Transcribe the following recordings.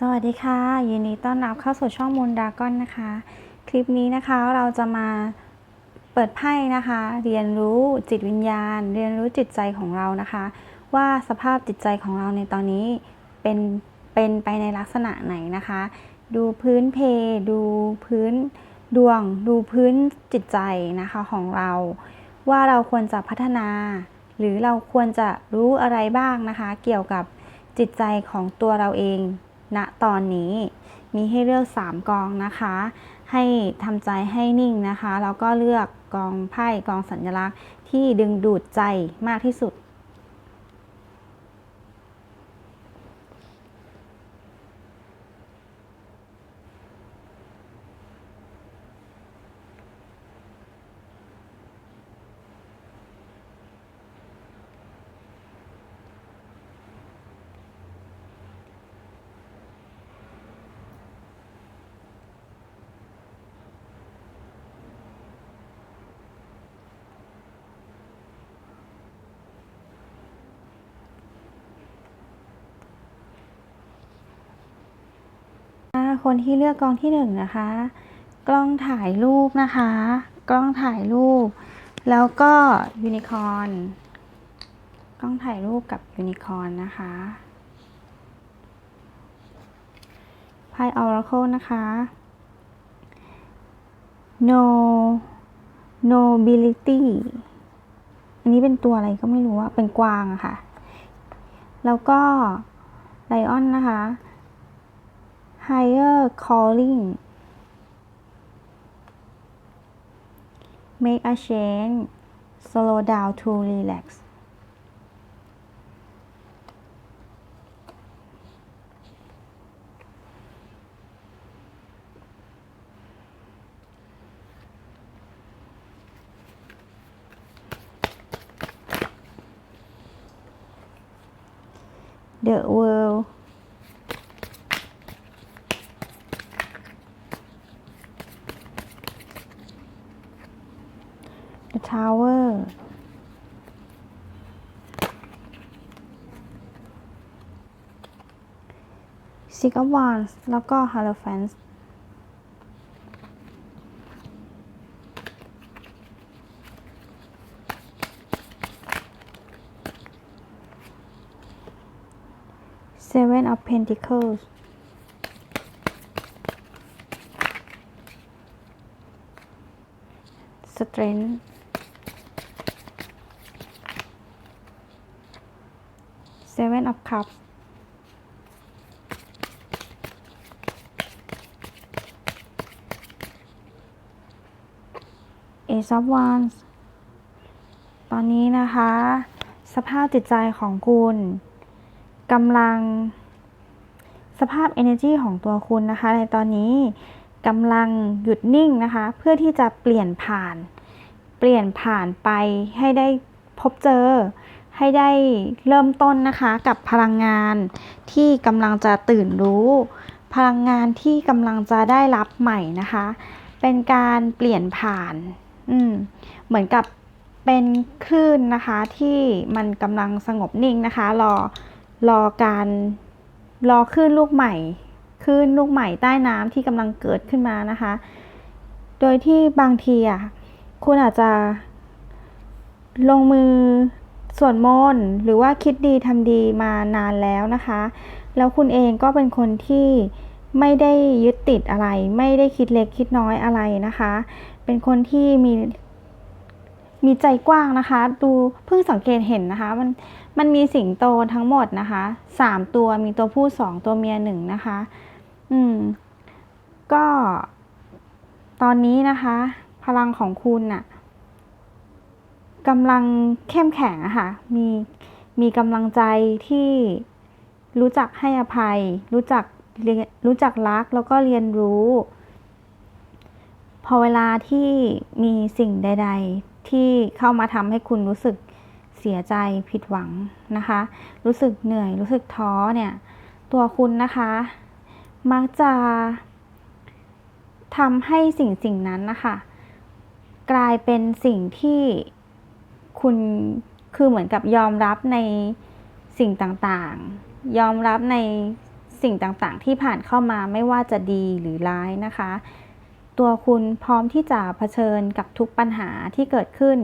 สวัสดีค่ะ ยินดีต้อนรับเข้าสู่ช่องมูลดากอนนะคะ คลิปนี้นะคะเราจะมาเปิดไพ่นะคะ เรียนรู้จิตวิญญาณ เรียนรู้จิตใจของเรานะคะ ว่าสภาพจิตใจของเราในตอนนี้เป็นเป็นไปในลักษณะไหนนะคะ ดูพื้นเพ ดูพื้นดวง ดูพื้นจิตใจนะคะของเรา ว่าเราควรจะพัฒนา หรือเราควรจะรู้อะไรบ้างนะคะ เกี่ยวกับจิตใจของตัวเราเอง ณตอนนี้มีให้เลือก 3 กองนะคะ ให้ทำใจให้นิ่งนะคะ แล้วก็เลือกกองไพ่กองสัญลักษณ์ที่ดึงดูดใจมากที่สุด คนที่เลือกกล้องที่หนึ่งนะคะ กล้องถ่ายรูปนะคะ กล้องถ่ายรูป แล้วก็ยูนิคอร์นกล้องถ่ายรูปกับยูนิคอร์นนะคะไพ่ออราเคิลนะคะ no nobility อันนี้เป็นตัวอะไรก็ไม่รู้ว่าเป็นกวางอะค่ะ แล้วก็ไลออนนะคะ higher calling make a change slow down to relax เดอะเวิลด์ ชาวเวอร์ซิกอวานแล้วก็ฮาร์ลแฟนส์เซเว่นออฟเพนติเคิลส์สเตรนท์ ครับเอนนี้นะคะ สภาพจิตใจของคุณกำลัง สภาพ energy ของตัวคุณนะคะ ในตอนนี้กำลังหยุดนิ่งนะคะ เพื่อที่จะเปลี่ยนผ่าน เปลี่ยนผ่านไปให้ได้พบเจอ ให้ได้เริ่มต้นนะคะกับพลังงานที่กำลังจะตื่นรู้ พลังงานที่กำลังจะได้รับใหม่นะคะ เป็นการเปลี่ยนผ่าน อืมเหมือนกับเป็นคลื่นนะคะที่มันกำลังสงบนิ่งนะคะ รอรอการรอคลื่นลูกใหม่คลื่นลูกใหม่ใต้น้ำที่กำลังเกิดขึ้นมานะคะ โดยที่บางทีอะคุณอาจจะลงมือ สวดมนต์หรือว่าคิดดีทำดีมานานแล้วนะคะ แล้วคุณเองก็เป็นคนที่ไม่ได้ยึดติดอะไร ไม่ได้คิดเล็กคิดน้อยอะไรนะคะ เป็นคนที่มีมีใจกว้างนะคะ ดูเพิ่งสังเกตเห็นนะคะ มันมันมีสิงโตทั้งหมดนะคะสามตัวมีตัวผู้สองตัวเมียหนึ่งนะคะ อืม ก็ ตอนนี้นะคะ พลังของคุณน่ะ กำลังเข้มแข็งอะค่ะ มีมีกำลังใจที่รู้จักให้อภัย รู้จักเรียนรู้จักรักแล้วก็เรียนรู้ พอเวลาที่มีสิ่งใด ๆ ที่เข้ามาทำให้คุณรู้สึกเสียใจผิดหวังนะคะ รู้สึกเหนื่อย รู้สึกท้อเนี่ย ตัวคุณนะคะ มักจะทำให้สิ่งสิ่งนั้นนะคะ กลายเป็นสิ่งที่ คุณคือเหมือนกับยอมรับในสิ่งต่างๆ ยอมรับในสิ่งต่างๆ ที่ผ่านเข้ามาไม่ว่าจะดีหรือร้ายนะคะ ตัวคุณพร้อมที่จะเผชิญกับทุกปัญหาที่เกิดขึ้น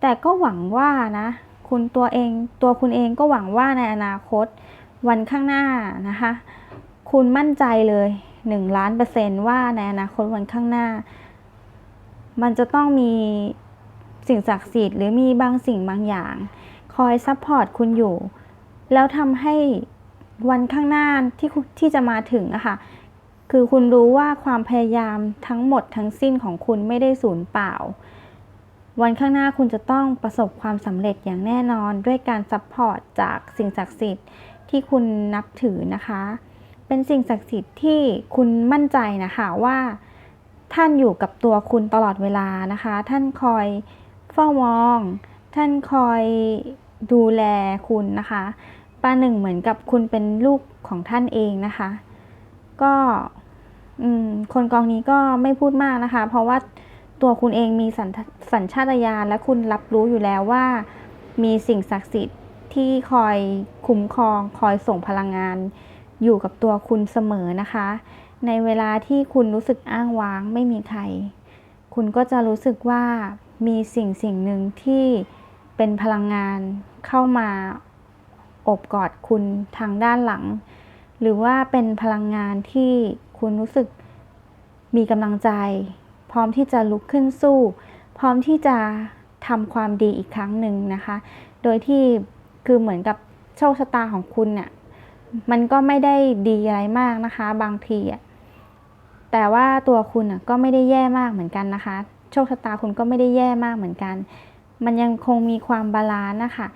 แต่ก็หวังว่านะ คุณตัวเอง ตัวคุณเองก็หวังว่าในอนาคตวันข้างหน้านะคะ คุณมั่นใจเลยหนึ่งล้านเปอร์เซนต์ว่าในอนาคตวันข้างหน้า มันจะต้องมี สิ่งศักดิ์สิทธิ์หรือมีบางสิ่งบางอย่าง คอยซัพพอร์ตคุณอยู่ แล้วทำให้วันข้างหน้าที่ที่จะมาถึงอะค่ะ คือคุณรู้ว่าความพยายามทั้งหมดทั้งสิ้นของคุณไม่ได้สูญเปล่า วันข้างหน้าคุณจะต้องประสบความสำเร็จอย่างแน่นอนด้วยการซัพพอร์ตจากสิ่งศักดิ์สิทธิ์ที่คุณนับถือนะคะ เป็นสิ่งศักดิ์สิทธิ์ที่คุณมั่นใจนะคะว่าท่านอยู่กับตัวคุณตลอดเวลานะคะ ท่านคอย เฝ้ามอง ท่านคอยดูแลคุณนะคะประหนึ่งเหมือนกับคุณเป็นลูกของท่านเองนะคะ ก็คนกองนี้ก็ไม่พูดมากนะคะ เพราะว่าตัวคุณเองมีสัญสัญชาตญาณและคุณรับรู้อยู่แล้วว่า มีสิ่งศักดิ์สิทธิ์ที่คอยคุ้มครอง คอยส่งพลังงาน อยู่กับตัวคุณเสมอนะคะ ในเวลาที่คุณรู้สึกอ้างว้างไม่มีใคร คุณก็จะรู้สึกว่า มีสิ่งสิ่งหนึ่งที่เป็นพลังงานเข้ามาอบกอดคุณทางด้านหลัง หรือว่าเป็นพลังงานที่คุณรู้สึกมีกำลังใจ พร้อมที่จะลุกขึ้นสู้ พร้อมที่จะทำความดีอีกครั้งหนึ่งนะคะ โดยที่คือเหมือนกับโชคชะตาของคุณเนี่ยมันก็ไม่ได้ดีอะไรมากนะคะ บางทีอะแต่ว่าตัวคุณก็ไม่ได้แย่มากเหมือนกันนะคะ โชคชะตาคุณก็ไม่ได้แย่มากเหมือนกัน มันยังคงมีความบาลานซ์นะคะ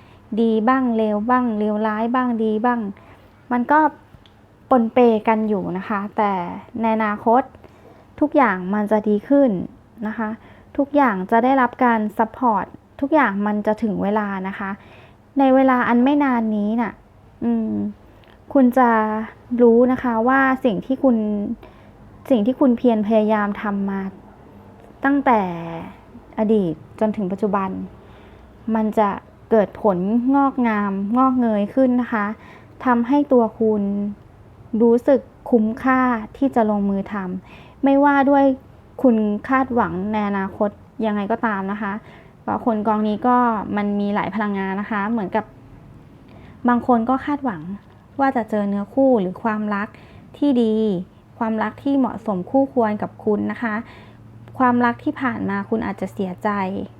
ดีบ้างเลวบ้างเลวร้ายบ้างดีบ้าง มันก็ปนเปกันอยู่นะคะ แต่ในอนาคตทุกอย่างมันจะดีขึ้นนะคะ ทุกอย่างจะได้รับการซัพพอร์ตทุกอย่างมันจะถึงเวลานะคะ ในเวลาอันไม่นานนี้น่ะ อืม คุณจะรู้นะคะว่าสิ่งที่คุณสิ่งที่คุณเพียรพยายามทำมา ตั้งแต่อดีตจนถึงปัจจุบัน มันจะเกิดผลงอกงาม งอกเงยขึ้นนะคะทำให้ตัวคุณรู้สึกคุ้มค่าที่จะลงมือทำไม่ว่าด้วยคุณคาดหวังในอนาคตยังไงก็ตามนะคะเพราะคนกองนี้ก็มันมีหลายพลังงานนะคะ เหมือนกับบางคนก็คาดหวังว่าจะเจอเนื้อคู่หรือความรักที่ดี ความรักที่เหมาะสมคู่ควรกับคุณนะคะ ความรักที่ผ่านมาคุณอาจจะเสียใจ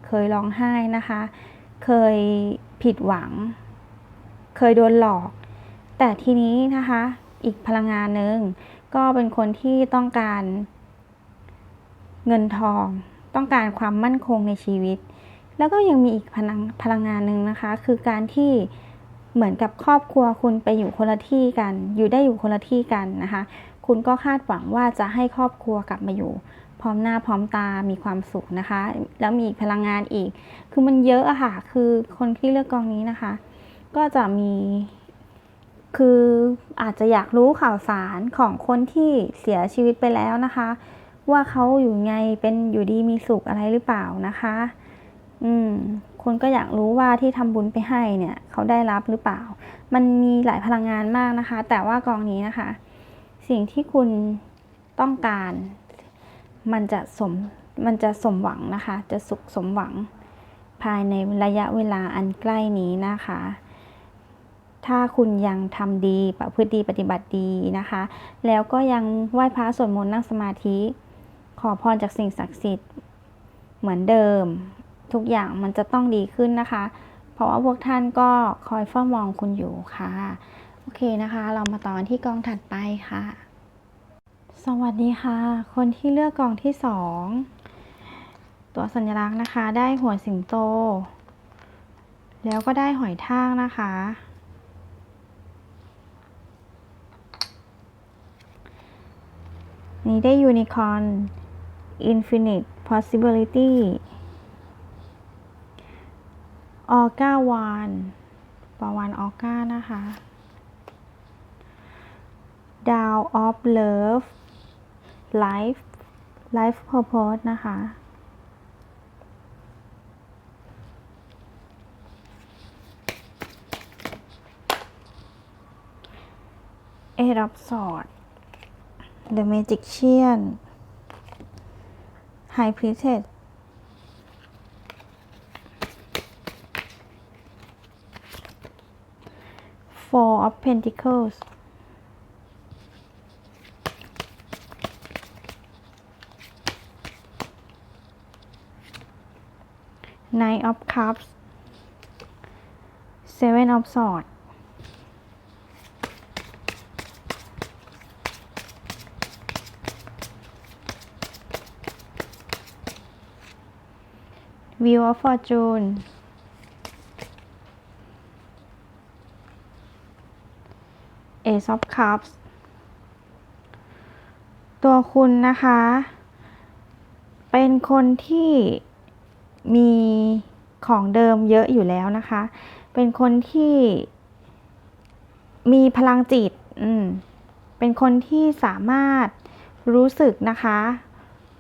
เคยร้องไห้นะคะ เคยผิดหวัง เคยโดนหลอก แต่ทีนี้นะคะ อีกพลังงานหนึ่งก็เป็นคนที่ต้องการเงินทอง ต้องการความมั่นคงในชีวิต แล้วก็ยังมีอีกพลังพลังงานหนึ่งนะคะ คือการที่เหมือนกับครอบครัวคุณไปอยู่คนละที่กัน อยู่ได้อยู่คนละที่กันนะคะ คุณก็คาดหวังว่าจะให้ครอบครัวกลับมาอยู่ พร้อมหน้าพร้อมตามีความสุขนะคะ แล้วมีพลังงานอีก คือมันเยอะอะค่ะ คือคนที่เลือกกองนี้นะคะ ก็จะมี คืออาจจะอยากรู้ข่าวสารของคนที่เสียชีวิตไปแล้วนะคะ ว่าเขาอยู่ไงเป็นอยู่ดีมีสุขอะไรหรือเปล่านะคะ อืมคุณก็อยากรู้ว่าที่ทำบุญไปให้เนี่ยเขาได้รับหรือเปล่า มันมีหลายพลังงานมากนะคะ แต่ว่ากองนี้นะคะ สิ่งที่คุณต้องการ มันจะสมมันจะสมหวังนะคะ จะสุขสมหวังภายในระยะเวลาอันใกล้นี้นะคะ ถ้าคุณยังทำดีประพฤติดีปฏิบัติดีนะคะ แล้วก็ยังไหว้พระสวดมนต์นั่งสมาธิ ขอพรจากสิ่งศักดิ์สิทธิ์เหมือนเดิม ทุกอย่างมันจะต้องดีขึ้นนะคะ เพราะว่าพวกท่านก็คอยเฝ้ามองคุณอยู่ค่ะ โอเคนะคะ เรามาต่อนที่กองถัดไปค่ะ สวัสดีค่ะ คนที่เลือกกองที่สองตัวสัญลักษณ์นะคะ ได้หัวสิงโต แล้วก็ได้หอยทากนะคะ นี้ได้ยูนิคอ r n Infinite Possibility ออก้าวานปวานออก้านะคะ Down of Love Life Life Purpose นะคะ เอ Eight of Swords The Magician High Priestess Four of Pentacles Nine of Cups Seven of Swords Wheel of Fortune Ace of Cups ตัวคุณนะคะ เป็นคนที่ มีของเดิมเยอะอยู่แล้วนะคะ เป็นคนที่มีพลังจิต อืม เป็นคนที่สามารถรู้สึกนะคะ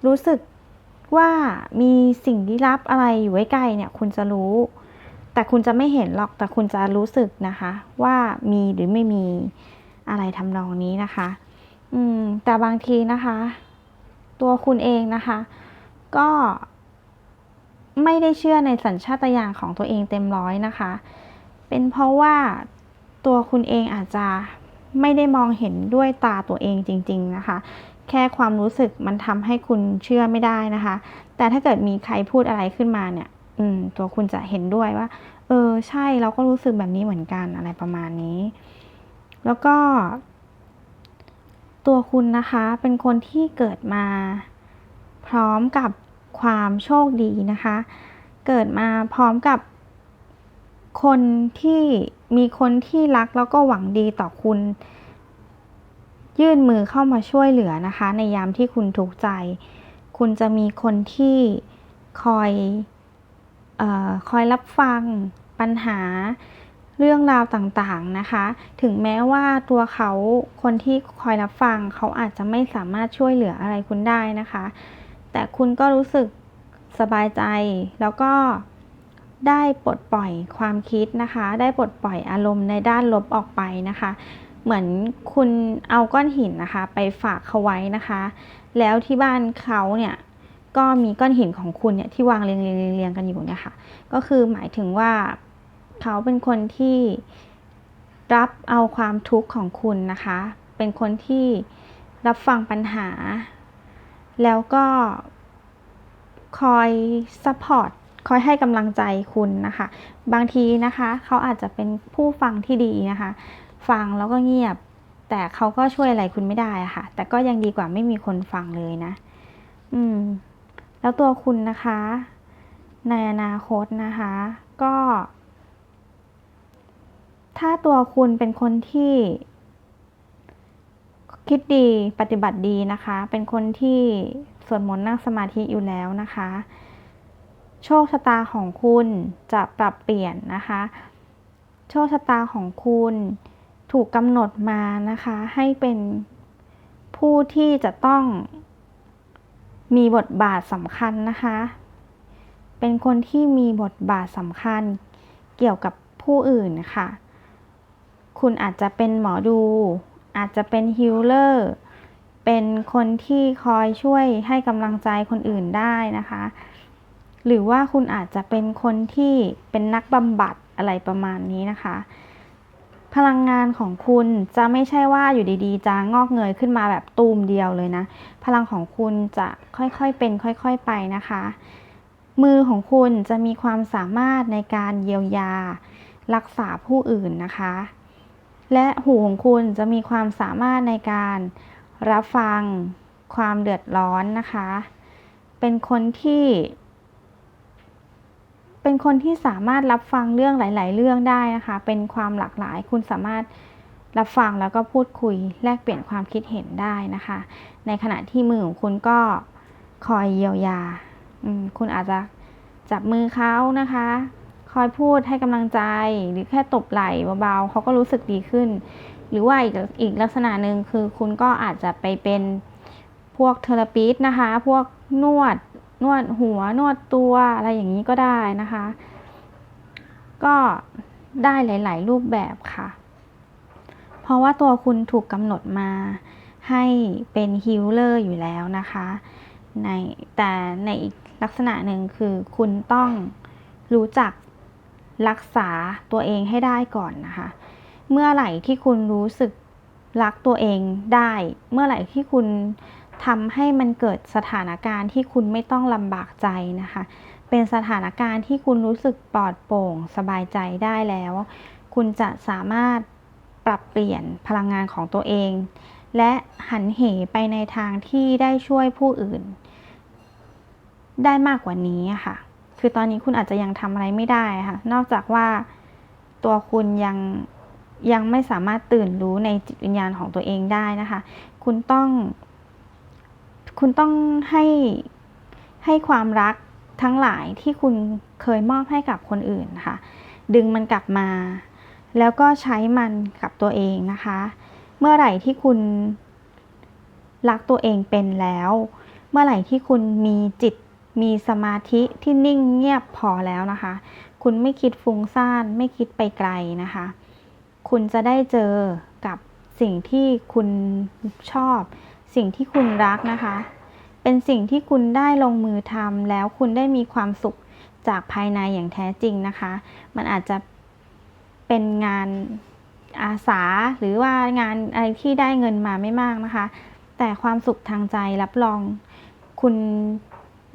รู้สึกว่ามีสิ่งลี้ลับอะไรอยู่ไกลๆเนี่ย คุณจะรู้ แต่คุณจะไม่เห็นหรอก แต่คุณจะรู้สึกนะคะ ว่ามีหรือไม่มีอะไรทำนองนี้นะคะ อืม แต่บางทีนะคะ ตัวคุณเองนะคะ ก็ ไม่ได้เชื่อในสัญชาตญาณของตัวเองเต็มร้อยนะคะ เป็นเพราะว่าตัวคุณเองอาจจะไม่ได้มองเห็นด้วยตาตัวเองจริง ๆนะคะ แค่ความรู้สึกมันทำให้คุณเชื่อไม่ได้นะคะ แต่ถ้าเกิดมีใครพูดอะไรขึ้นมาเนี่ย อืม ตัวคุณจะเห็นด้วยว่า เออ ใช่เราก็รู้สึกแบบนี้เหมือนกันอะไรประมาณนี้ แล้วก็ ตัวคุณนะคะ เป็นคนที่เกิดมาพร้อมกับ ความโชคดีนะคะ เกิดมาพร้อมกับคนที่มีคนที่รักแล้วก็หวังดีต่อคุณ ยื่นมือเข้ามาช่วยเหลือนะคะ ในยามที่คุณทุกข์ใจ คุณจะมีคนที่คอยออคอยรับฟังปัญหาเรื่องราวต่างๆนะคะ ถึงแม้ว่าตัวเขาคนที่คอยรับฟังเขาอาจจะไม่สามารถช่วยเหลืออะไรคุณได้นะคะ แต่คุณก็รู้สึกสบายใจ แล้วก็ได้ปลดปล่อยความคิดนะคะ ได้ปลดปล่อยอารมณ์ในด้านลบออกไปนะคะ เหมือนคุณเอาก้อนหินนะคะ ไปฝากเขาไว้นะคะ แล้วที่บ้านเขาเนี่ยก็มีก้อนหินของคุณเนี่ยที่วางเรียงเรียงเรียงกันอยู่เนี่ยค่ะ ก็คือหมายถึงว่าเขาเป็นคนที่รับเอาความทุกข์ของคุณนะคะ เป็นคนที่รับฟังปัญหา แล้วก็คอยซัพพอร์ตคอยให้กำลังใจคุณนะคะ บางทีนะคะเขาอาจจะเป็นผู้ฟังที่ดีนะคะ ฟังแล้วก็เงียบ แต่เขาก็ช่วยอะไรคุณไม่ได้ะค่ะ แต่ก็ยังดีกว่าไม่มีคนฟังเลยนะ อืม แล้วตัวคุณนะคะ ในอนาคตนะคะ ก็ ถ้าตัวคุณเป็นคนที่ คิดดีปฏิบัติดีนะคะ เป็นคนที่สวดมนต์นั่งสมาธิอยู่แล้วนะคะ โชคชะตาของคุณจะปรับเปลี่ยนนะคะ โชคชะตาของคุณถูกกำหนดมานะคะ ให้เป็นผู้ที่จะต้องมีบทบาทสำคัญนะคะ เป็นคนที่มีบทบาทสำคัญเกี่ยวกับผู้อื่นนะคะคุณอาจจะเป็นหมอดู อาจจะเป็นฮิลเลอร์ เป็นคนที่คอยช่วยให้กำลังใจคนอื่นได้นะคะ หรือว่าคุณอาจจะเป็นคนที่เป็นนักบำบัดอะไรประมาณนี้นะคะ พลังงานของคุณจะไม่ใช่ว่าอยู่ดีๆ จะงอกเงยขึ้นมาแบบตูมเดียวเลยนะ พลังของคุณจะค่อยๆเป็น ค่อยๆไปนะคะ มือของคุณจะมีความสามารถในการเยียวยารักษาผู้อื่นนะคะ และหูของคุณจะมีความสามารถในการรับฟังความเดือดร้อนนะคะ เป็นคนที่ เป็นคนที่สามารถรับฟังเรื่องหลาย ๆ เรื่องได้นะคะ เป็นความหลากหลาย คุณสามารถรับฟังแล้วก็พูดคุยแลกเปลี่ยนความคิดเห็นได้นะคะ ในขณะที่มือของคุณก็คอยเยียวยา คุณอาจจะจับมือเขานะคะ อยพูดให้กำลังใจ หรือแค่ตบไหล่เบาๆเขาก็รู้สึกดีขึ้น หรือว่าอีกอีกลักษณะหนึ่งคือคุณก็อาจจะไปเป็นพวกเทอราปิสนะคะ พวกนวดนวดหัวนวดตัวอะไรอย่างนี้ก็ได้นะคะ ก็ได้หลาย ๆ รูปแบบค่ะ เพราะว่าตัวคุณถูกกำหนดมาให้เป็นฮิลเลอร์อยู่แล้วนะคะในแต่ในอีกลักษณะหนึ่งคือคุณต้องรู้จัก รักษาตัวเองให้ได้ก่อนนะคะ เมื่อไหร่ที่คุณรู้สึกรักตัวเองได้ เมื่อไหร่ที่คุณทำให้มันเกิดสถานการณ์ที่คุณไม่ต้องลำบากใจนะคะ เป็นสถานการณ์ที่คุณรู้สึกปลอดโปร่งสบายใจได้แล้ว คุณจะสามารถปรับเปลี่ยนพลังงานของตัวเอง และหันเหไปในทางที่ได้ช่วยผู้อื่น ได้มากกว่านี้ค่ะ คือตอนนี้คุณอาจจะยังทำอะไรไม่ได้ค่ะ นอกจากว่าตัวคุณยังยังไม่สามารถตื่นรู้ในจิตวิญญาณของตัวเองได้นะคะ คุณต้อง คุณต้องให้ให้ความรักทั้งหลายที่คุณเคยมอบให้กับคนอื่นค่ะดึงมันกลับมา แล้วก็ใช้มันกับตัวเองนะคะ เมื่อไหร่ที่คุณรักตัวเองเป็นแล้ว เมื่อไหร่ที่คุณมีจิต มีสมาธิที่นิ่งเงียบพอแล้วนะคะ คุณไม่คิดฟุ้งซ่าน ไม่คิดไปไกลนะคะ คุณจะได้เจอกับสิ่งที่คุณชอบ สิ่งที่คุณรักนะคะ เป็นสิ่งที่คุณได้ลงมือทำแล้วคุณได้มีความสุขจากภายในอย่างแท้จริงนะคะ มันอาจจะเป็นงานอาสาหรือว่างานอะไรที่ได้เงินมาไม่มากนะคะ แต่ความสุขทางใจรับรองคุณ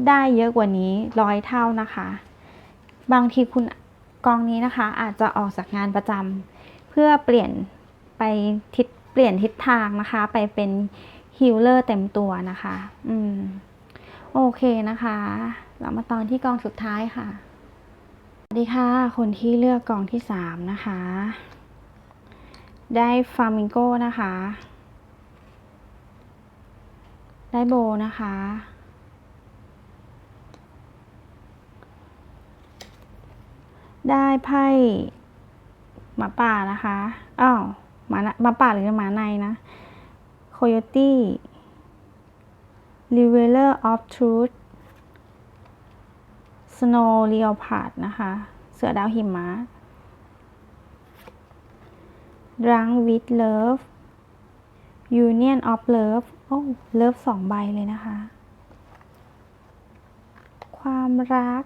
ได้เยอะกว่านี้ร้อยเท่านะคะ บางทีคุณกองนี้นะคะ อาจจะออกจากงานประจำเพื่อเปลี่ยนไปทิศเปลี่ยนทิศทางนะคะ ไปเป็นฮิลเลอร์เต็มตัวนะคะ อืม โอเคนะคะ เรามาตอนที่กองสุดท้ายค่ะสวัสดีค่ะ คนที่เลือกกองที่สามนะคะ ได้ฟามิงโกนะคะ ได้โบนะคะ ได้ไพ่หมาป่านะคะอ้าวหมาหมาป่าหรือหมาในนะ Coyote Revealer of Truth Snow Leopard นะคะ เสือดาวหิมะ Drunk with Love Union of Love โอ้ Love สองใบเลยนะคะ ความรัก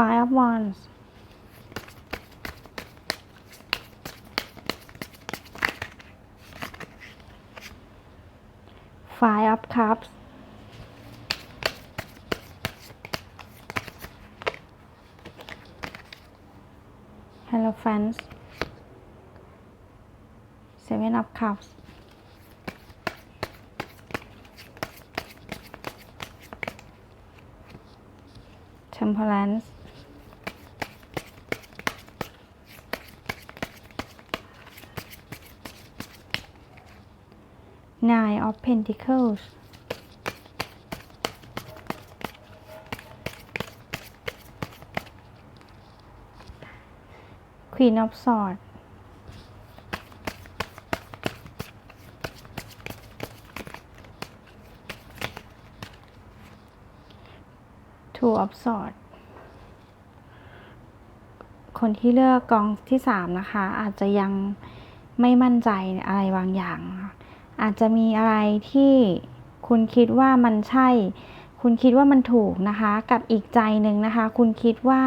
Five of Wands Five of Cups. Hierophant Seven of Cups. Temperance Nine of Pentacles Queen of Swords Two of Swords คนที่เลือกกองที่สามนะคะ อาจจะยังไม่มั่นใจในอะไรบางอย่างนะคะ อาจจะมีอะไรที่คุณคิดว่ามันใช่ คุณคิดว่ามันถูกนะคะ กับอีกใจหนึ่งนะคะ คุณคิดว่า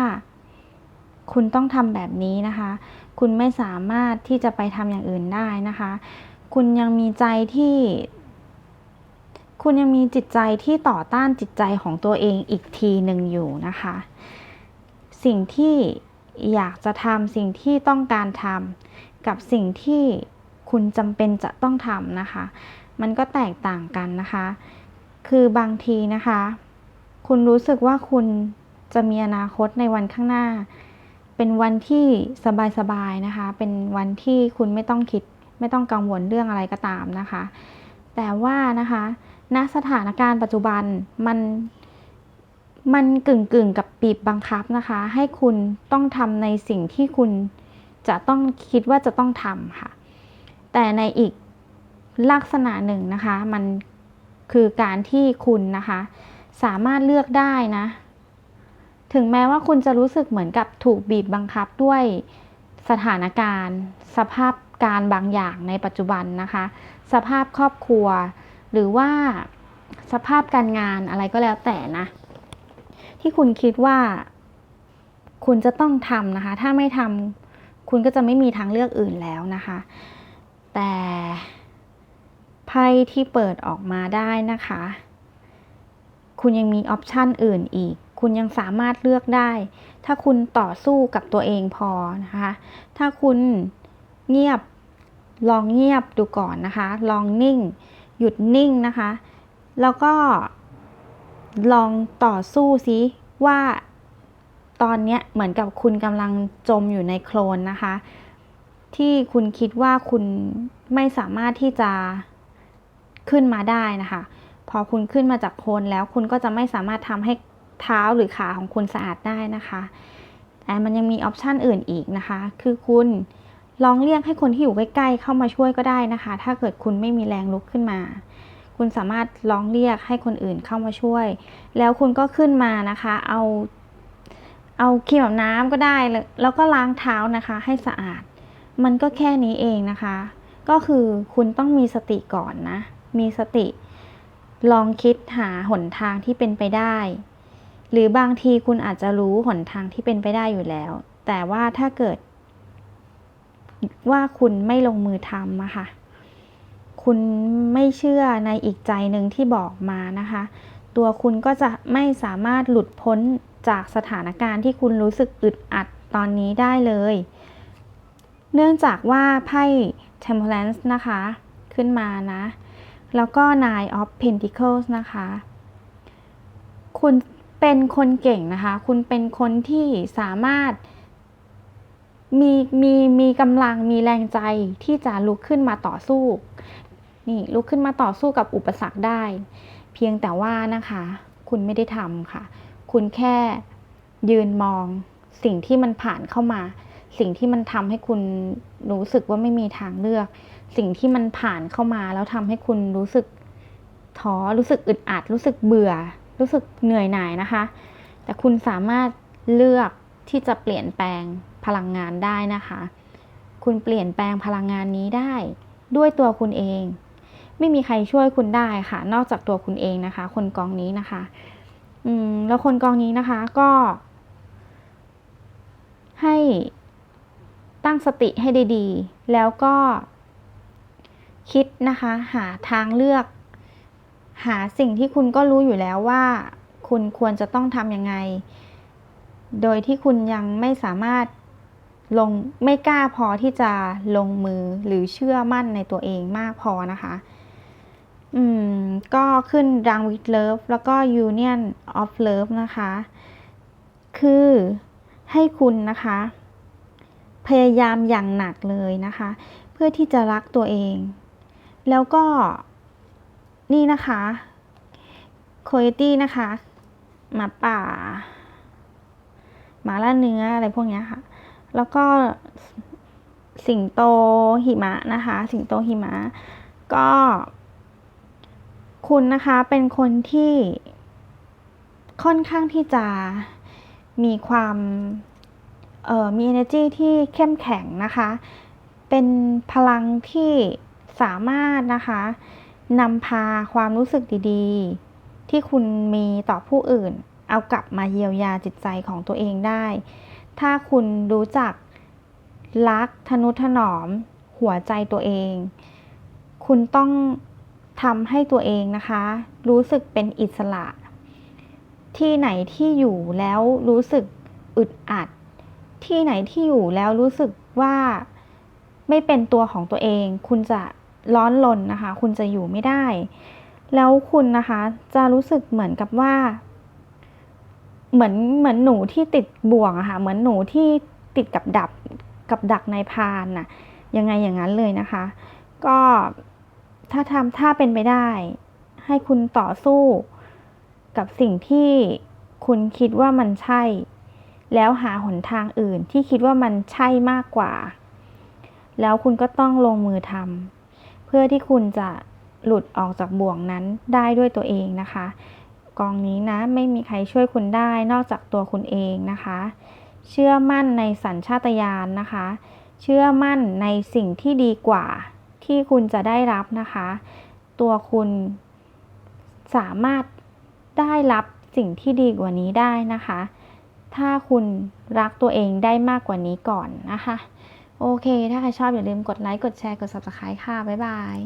คุณต้องทำแบบนี้นะคะ คุณไม่สามารถที่จะไปทำอย่างอื่นได้นะคะ คุณยังมีใจที่คุณยังมีจิตใจที่ต่อต้านจิตใจของตัวเองอีกทีหนึ่งอยู่นะคะ สิ่งที่อยากจะทำสิ่งที่ต้องการทำกับสิ่งที่ คุณจำเป็นจะต้องทำนะคะ มันก็แตกต่างกันนะคะ คือบางทีนะคะ คุณรู้สึกว่าคุณจะมีอนาคตในวันข้างหน้า เป็นวันที่สบายๆนะคะ เป็นวันที่คุณไม่ต้องคิด ไม่ต้องกังวลเรื่องอะไรก็ตามนะคะ แต่ว่านะคะณสถานการณ์ปัจจุบันมันมันกึ่งกึ่งกับปีบบังคับนะคะ ให้คุณต้องทำในสิ่งที่คุณจะต้องคิดว่าจะต้องทำค่ะ แต่ในอีกลักษณะหนึ่งนะคะ มันคือการที่คุณนะคะ สามารถเลือกได้นะ ถึงแม้ว่าคุณจะรู้สึกเหมือนกับถูกบีบบังคับด้วยสถานการณ์ สภาพการบางอย่างในปัจจุบันนะคะ สภาพครอบครัว หรือว่าสภาพการงานอะไรก็แล้วแต่นะ ที่คุณคิดว่า คุณจะต้องทำนะคะ ถ้าไม่ทำคุณก็จะไม่มีทางเลือกอื่นแล้วนะคะ แต่ไพ่ที่เปิดออกมาได้นะคะ คุณยังมีออปชันอื่นอีก คุณยังสามารถเลือกได้ ถ้าคุณต่อสู้กับตัวเองพอนะคะ ถ้าคุณเงียบลองเงียบดูก่อนนะคะ ลองนิ่ง หยุดนิ่งนะคะ แล้วก็ลองต่อสู้ซิว่าตอนนี้เหมือนกับคุณกำลังจมอยู่ในโคลนนะคะ ที่คุณคิดว่าคุณไม่สามารถที่จะขึ้นมาได้นะคะ พอคุณขึ้นมาจากโคลนแล้วคุณก็จะไม่สามารถทำให้เท้าหรือขาของคุณสะอาดได้นะคะแต่มันยังมีออปชันอื่นอีกนะคะ คือคุณลองเรียกให้คนที่อยู่ใกล้ๆเข้ามาช่วยก็ได้นะคะ ถ้าเกิดคุณไม่มีแรงลุกขึ้นมา คุณสามารถลองเรียกให้คนอื่นเข้ามาช่วย แล้วคุณก็ขึ้นมานะคะ เอา เอาครีมอาบน้ำก็ได้ แล้วแล้วก็ล้างเท้านะคะ ให้สะอาด มันก็แค่นี้เองนะคะ ก็คือคุณต้องมีสติก่อนนะ มีสติ ลองคิดหาหนทางที่เป็นไปได้ หรือบางทีคุณอาจจะรู้หนทางที่เป็นไปได้อยู่แล้ว แต่ว่าถ้าเกิด ว่าคุณไม่ลงมือทำอะค่ะ คุณไม่เชื่อในอีกใจหนึ่งที่บอกมานะคะ ตัวคุณก็จะไม่สามารถหลุดพ้นจากสถานการณ์ที่คุณรู้สึกอึดอัดตอนนี้ได้เลย เนื่องจากว่าไพ่ Temperance นะคะ ขึ้นมานะ แล้วก็ Nine of Pentacles นะคะ คุณเป็นคนเก่งนะคะ คุณเป็นคนที่สามารถมีมีมีกำลังมีแรงใจที่จะลุกขึ้นมาต่อสู้ นี่ลุกขึ้นมาต่อสู้กับอุปสรรคได้ เพียงแต่ว่านะคะ คุณไม่ได้ทำค่ะ คุณแค่ยืนมองสิ่งที่มันผ่านเข้ามา สิ่งที่มันทำให้คุณรู้สึกว่าไม่มีทางเลือก สิ่งที่มันผ่านเข้ามาแล้วทำให้คุณรู้สึกท้อรู้สึกอึดอัด รู้สึกเบื่อ รู้สึกเหนื่อยหน่ายนะคะ แต่คุณสามารถเลือกที่จะเปลี่ยนแปลงพลังงานได้นะคะ คุณเปลี่ยนแปลงพลังงานนี้ได้ ด้วยตัวคุณเอง ไม่มีใครช่วยคุณได้ค่ะ นอกจากตัวคุณเองนะคะ คนกองนี้นะคะ อืมแล้วคนกองนี้นะคะก็ ให้ ตั้งสติให้ดีๆ แล้วก็คิดนะคะ หาทางเลือก หาสิ่งที่คุณก็รู้อยู่แล้วว่า คุณควรจะต้องทำยังไง โดยที่คุณยังไม่สามารถลงไม่กล้าพอที่จะลงมือหรือเชื่อมั่นในตัวเองมากพอนะคะ อืม ก็ขึ้นดัง with love แล้วก็ union of love นะคะ คือให้คุณนะคะ พยายามอย่างหนักเลยนะคะ เพื่อที่จะรักตัวเอง แล้วก็นี่นะคะโคโยตี้นะคะหมาป่าหมาล่าเนื้ออะไรพวกนี้ค่ะ แล้วก็สิงโตหิมะนะคะ สิงโตหิมะ ก็ คุณนะคะเป็นคนที่ค่อนข้างที่จะมีความ มี energy ที่เข้มแข็งนะคะ เป็นพลังที่สามารถนะคะนำพาความรู้สึกดีๆ ที่คุณมีต่อผู้อื่น เอากลับมาเยียวยาจิตใจของตัวเองได้ ถ้าคุณรู้จักรักทนุถนอม หัวใจตัวเอง คุณต้องทำให้ตัวเองนะคะ รู้สึกเป็นอิสระ ที่ไหนที่อยู่แล้วรู้สึกอึดอัด ที่ไหนที่อยู่แล้วรู้สึกว่าไม่เป็นตัวของตัวเอง คุณจะร้อนรนนะคะ คุณจะอยู่ไม่ได้ แล้วคุณนะคะจะรู้สึกเหมือนกับว่า เหมือนเหมือนหนูที่ติดบ่วงอะค่ะ เหมือนหนูที่ติดกับดับกับดักในพานน่ะ ยังไงอย่างนั้นเลยนะคะ ก็ถ้าทำถ้าเป็นไปได้ ให้คุณต่อสู้กับสิ่งที่คุณคิดว่ามันใช่ แล้วหาหนทางอื่นที่คิดว่ามันใช่มากกว่า แล้วคุณก็ต้องลงมือทำเพื่อที่คุณจะหลุดออกจากบ่วงนั้นได้ด้วยตัวเองนะคะ กองนี้นะไม่มีใครช่วยคุณได้นอกจากตัวคุณเองนะคะ เชื่อมั่นในสัญชาตญาณนะคะ เชื่อมั่นในสิ่งที่ดีกว่า ที่คุณจะได้รับนะคะ ตัวคุณสามารถได้รับสิ่งที่ดีกว่านี้ได้นะคะ ถ้าคุณรักตัวเองได้มากกว่านี้ก่อนนะคะ โอเค ถ้าใครชอบอย่าลืมกดไลค์ กดแชร์ กด subscribe ค่ะ บ๊ายบาย